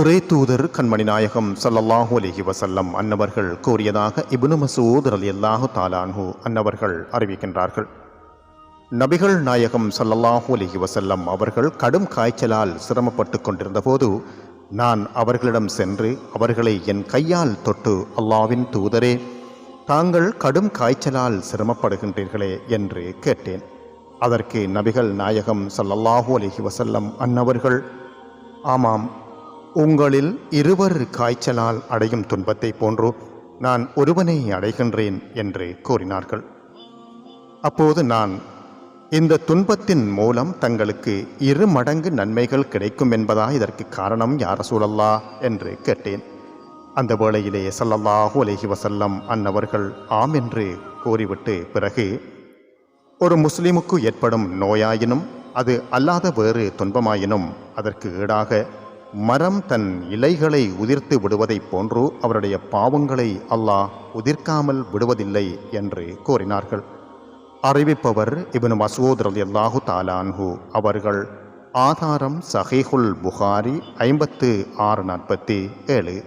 ஒரே தூதர் கண்மணி நாயகம் சல்லல்லாஹூ அலைஹி வசல்லம் அன்னவர்கள் கூறியதாக இபுனு மசூத் ரலியல்லாஹு தாலான்ஹு அன்னவர்கள் அறிவிக்கின்றார்கள். நபிகள் நாயகம் சல்லல்லாஹூ அலைஹி வசல்லம் அவர்கள் கடும் காய்ச்சலால் சிரமப்பட்டு கொண்டிருந்தபோது நான் அவர்களிடம் சென்று அவர்களை என் கையால் தொட்டு அல்லாவின் தூதரே தாங்கள் கடும் காய்ச்சலால் சிரமப்படுகின்றீர்களே என்று கேட்டேன். அதற்கு நபிகள் நாயகம் சல்லல்லாஹூ அலைஹி வசல்லம் அன்னவர்கள் ஆமாம் உங்களில் இருவர் காய்ச்சலால் அடையும் துன்பத்தை போன்று நான் ஒருவனை அடைகின்றேன் என்று கூறினார்கள். அப்போது நான் இந்த துன்பத்தின் மூலம் தங்களுக்கு இரு மடங்கு நன்மைகள் கிடைக்கும் என்பதா இதற்கு காரணம் யார சூழல்லா என்று கேட்டேன். அந்த வேளையிலே சல்லல்லாஹு அலஹி வசல்லம் அன்னவர்கள் ஆம் என்று கூறிவிட்டு பிறகு ஒரு முஸ்லிமுக்கு ஏற்படும் நோயாயினும் அது அல்லாத வேறு துன்பமாயினும் அதற்கு ஈடாக மரம் தன் இலைகளை உதிர்த்து விடுவதைப் போன்று அவருடைய பாவங்களை அல்லாஹ் உதிர்க்காமல் விடுவதில்லை என்று கூறினார்கள். அறிவிப்பவர் இபின் மசூத் ரலியல்லாஹு தாலான்ஹு அவர்கள் ஆதாரம் சஹீஹுல் புகாரி ஐம்பத்து ஆறு நாற்பத்தி ஏழு.